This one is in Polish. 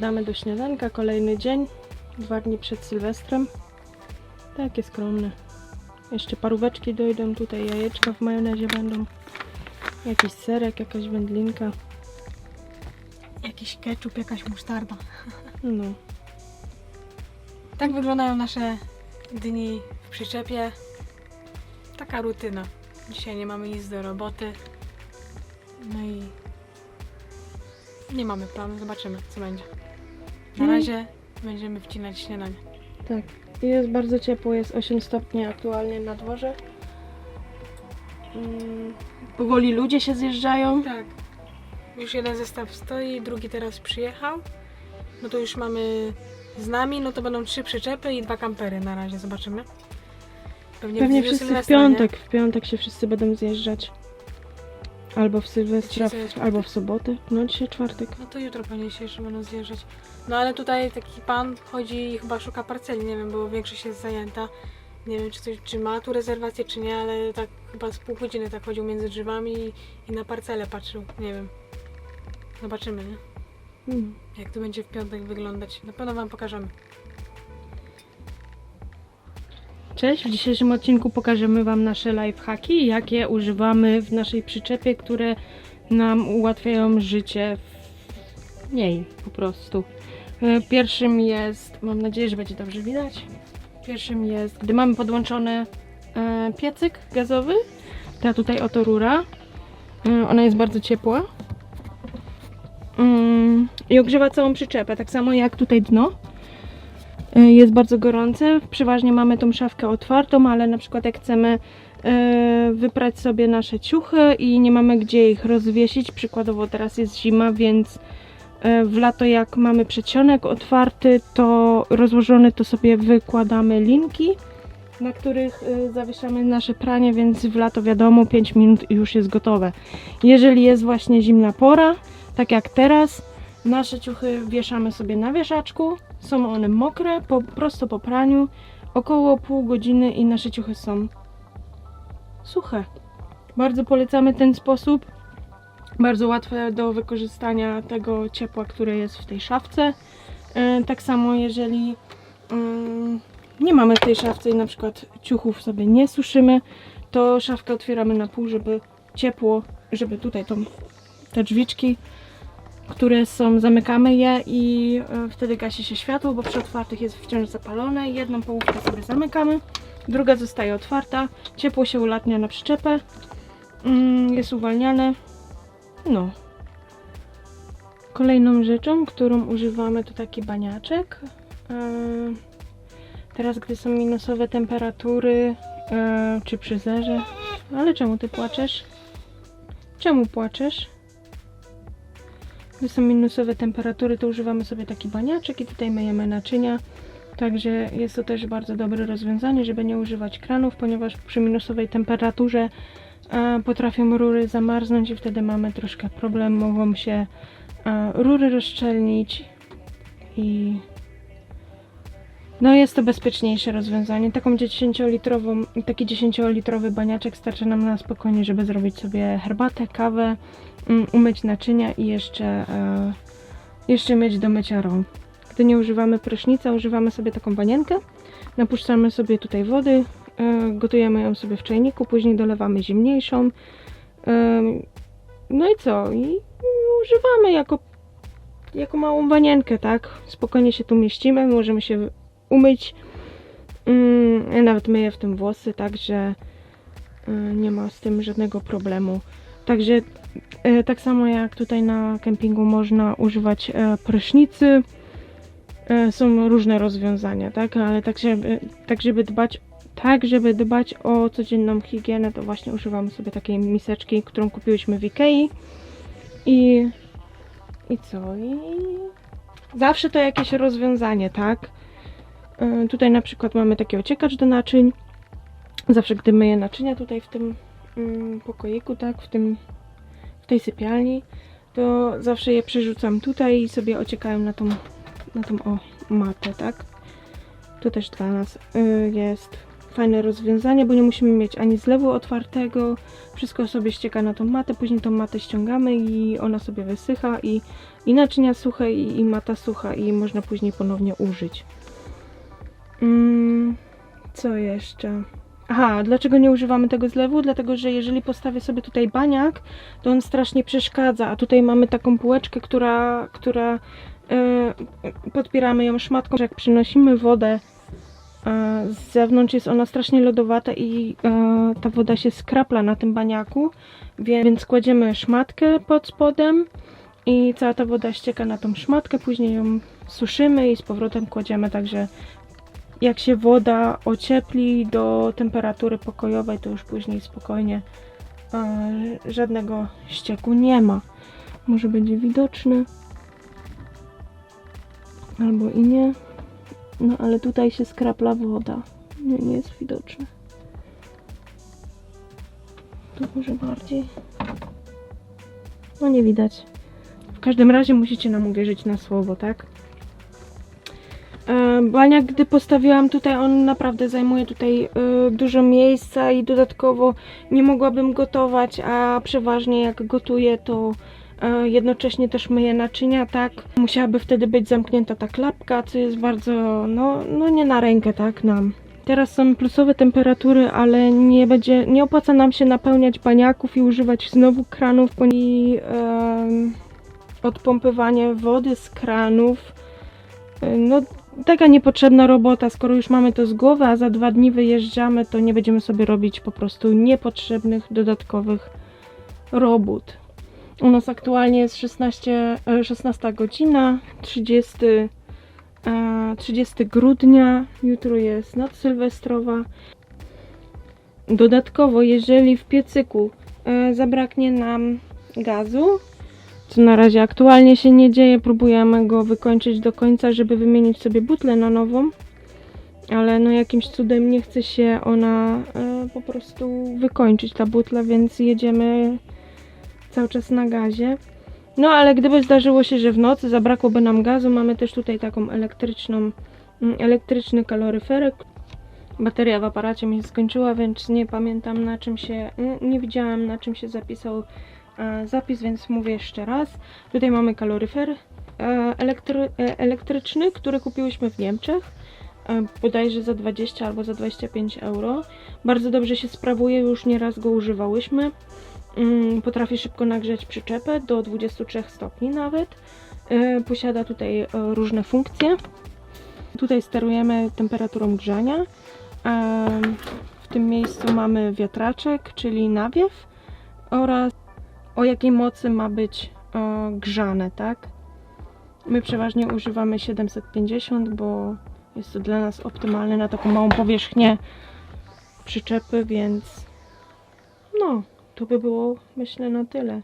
siadamy do śniadanka, kolejny dzień, dwa dni przed Sylwestrem. Takie skromne. Jeszcze paróweczki dojdą, tutaj jajeczka w majonezie będą. Jakiś serek, jakaś wędlinka. Jakiś ketchup, jakaś musztarda. No. Tak wyglądają nasze dni w przyczepie. Taka rutyna. Dzisiaj nie mamy nic do roboty. No i nie mamy planu, zobaczymy co będzie. Na Mm. razie będziemy wcinać śniadanie. Tak. Jest bardzo ciepło, jest 8 stopni aktualnie na dworze. Mm, powoli ludzie się zjeżdżają. Tak. Już jeden zestaw stoi, drugi teraz przyjechał. No to już mamy z nami, no to będą trzy przyczepy i dwa kampery na razie, zobaczymy. Pewnie do wszyscy w piątek, w piątek się wszyscy będą zjeżdżać. Albo w Sylwestra, Dzisiaj jest albo w sobotę. No dzisiaj czwartek. No to jutro pewnie się jeszcze będą zjeżdżać. No ale tutaj taki pan chodzi i chyba szuka parceli, nie wiem, bo większość jest zajęta. Nie wiem, czy, coś, czy ma tu rezerwację, czy nie, ale tak chyba z pół godziny tak chodził między drzewami i, i na parcelę patrzył. Nie wiem. Zobaczymy, nie? Mm. Jak to będzie w piątek wyglądać. Na pewno wam pokażemy. Cześć, w dzisiejszym odcinku pokażemy Wam nasze lifehacki, jakie używamy w naszej przyczepie, które nam ułatwiają życie w niej po prostu. E, Pierwszym jest, mam nadzieję, że będzie dobrze widać, pierwszym jest, gdy mamy podłączony e, piecyk gazowy, ta tutaj oto rura, e, ona jest bardzo ciepła Mm, i ogrzewa całą przyczepę, tak samo jak tutaj dno. Y, jest bardzo gorące. Przeważnie mamy tą szafkę otwartą, ale na przykład jak chcemy y, wyprać sobie nasze ciuchy i nie mamy gdzie ich rozwiesić, przykładowo teraz jest zima, więc y, w lato jak mamy przedsionek otwarty, to rozłożony to sobie wykładamy linki, na których zawieszamy nasze pranie, więc w lato wiadomo 5 minut i już jest gotowe. Jeżeli jest właśnie zimna pora, tak jak teraz, nasze ciuchy wieszamy sobie na wieszaczku, są one mokre, po, prosto po praniu, około pół godziny i nasze ciuchy są suche. Bardzo polecamy ten sposób. Bardzo łatwe do wykorzystania tego ciepła, które jest w tej szafce. E, tak samo jeżeli mm, nie mamy w tej szafce i na przykład ciuchów sobie nie suszymy, to szafkę otwieramy na pół, żeby ciepło, żeby tutaj tą, te drzwiczki które są, zamykamy je i e, wtedy gasi się światło, bo przy otwartych jest wciąż zapalone. Jedną połówkę sobie zamykamy, druga zostaje otwarta, ciepło się ulatnia na przyczepę, mm, jest uwalniane. No. Kolejną rzeczą, którą używamy to taki baniaczek. E, Teraz, gdy są minusowe temperatury, e, czy przy zerze. Ale czemu ty płaczesz? Czemu płaczesz? Gdy są minusowe temperatury, to używamy sobie taki baniaczek i tutaj myjemy naczynia. Także jest to też bardzo dobre rozwiązanie, żeby nie używać kranów, ponieważ przy minusowej temperaturze e, potrafią rury zamarznąć i wtedy mamy troszkę problem. Mogą się e, rury rozszczelnić i no jest to bezpieczniejsze rozwiązanie. Taką 10-litrową, taki 10-litrowy baniaczek starczy nam na spokojnie, żeby zrobić sobie herbatę, kawę, mm, umyć naczynia i jeszcze, e, jeszcze mieć do mycia rąk. Gdy nie używamy prysznica, używamy sobie taką wanienkę. Napuszczamy sobie tutaj wody, e, gotujemy ją sobie w czajniku, później dolewamy zimniejszą. E, no i co? I, używamy jako, jako małą wanienkę, tak? Spokojnie się tu mieścimy, możemy się umyć. Mm, ja nawet myję w tym włosy, także y, nie ma z tym żadnego problemu. Także e, tak samo jak tutaj na kempingu można używać e, prysznicy. Są różne rozwiązania, tak? Ale tak żeby, tak żeby dbać tak, żeby dbać o codzienną higienę, to właśnie używamy sobie takiej miseczki, którą kupiłyśmy w Ikei. I, i co? I zawsze to jakieś rozwiązanie, tak? E, Tutaj na przykład mamy taki ociekacz do naczyń. Zawsze gdy myję naczynia tutaj w tym mm, pokoiku, tak, w tym w tej sypialni, to zawsze je przerzucam tutaj i sobie ociekają na tą, na tą o, matę, tak. To też dla nas y, jest fajne rozwiązanie, bo nie musimy mieć ani zlewu otwartego, wszystko sobie ścieka na tą matę, później tą matę ściągamy i ona sobie wysycha i, i naczynia suche i, i mata sucha i można później ponownie użyć. Mm, co jeszcze? Aha, dlaczego nie używamy tego zlewu? Dlatego, że jeżeli postawię sobie tutaj baniak, to on strasznie przeszkadza, a tutaj mamy taką półeczkę, która, która e, podpieramy ją szmatką, jak przynosimy wodę e, z zewnątrz jest ona strasznie lodowata i e, ta woda się skrapla na tym baniaku, wie- więc kładziemy szmatkę pod spodem i cała ta woda ścieka na tą szmatkę, później ją suszymy i z powrotem kładziemy, także jak się woda ociepli do temperatury pokojowej, to już później spokojnie e, żadnego ścieku nie ma. Może będzie widoczny, albo i nie. No ale tutaj się skrapla woda. Nie, nie jest widoczne. Tu może bardziej. No nie widać. W każdym razie musicie nam uwierzyć na słowo, tak? Baniak, gdy postawiłam tutaj, on naprawdę zajmuje tutaj e, dużo miejsca i dodatkowo nie mogłabym gotować, a przeważnie jak gotuję, to e, jednocześnie też myję naczynia, tak? Musiałaby wtedy być zamknięta ta klapka, co jest bardzo, no, no nie na rękę, tak, nam. Teraz są plusowe temperatury, ale nie będzie, nie opłaca nam się napełniać baniaków i używać znowu kranów, i em, odpompywanie wody z kranów. E, No, taka niepotrzebna robota, skoro już mamy to z głowy, a za dwa dni wyjeżdżamy, to nie będziemy sobie robić po prostu niepotrzebnych, dodatkowych robót. U nas aktualnie jest 16, e, 16 godzina, 30, e, 30 grudnia, jutro jest noc sylwestrowa. Dodatkowo, jeżeli w piecyku e, zabraknie nam gazu, co na razie aktualnie się nie dzieje. Próbujemy go wykończyć do końca, żeby wymienić sobie butlę na nową. Ale no jakimś cudem nie chce się ona e, po prostu wykończyć ta butla, więc jedziemy cały czas na gazie. No ale gdyby zdarzyło się, że w nocy zabrakłoby nam gazu, mamy też tutaj taką elektryczną, mm, elektryczny kaloryferek. Bateria w aparacie mi się skończyła, więc nie pamiętam na czym się, nie- nie widziałam na czym się zapisał zapis, więc mówię jeszcze raz. Tutaj mamy kaloryfer e, elektry, e, elektryczny, który kupiłyśmy w Niemczech. e, Bodajże za 20 albo za 25 euro. Bardzo dobrze się sprawuje, już nieraz go używałyśmy. Mm, Potrafi szybko nagrzać przyczepę do 23 stopni nawet. E, Posiada tutaj e, różne funkcje. Tutaj sterujemy temperaturą grzania. E, W tym miejscu mamy wiatraczek, czyli nawiew oraz o jakiej mocy ma być e, grzane, tak? My przeważnie używamy 750, bo jest to dla nas optymalne na taką małą powierzchnię przyczepy, więc no, to by było myślę na tyle.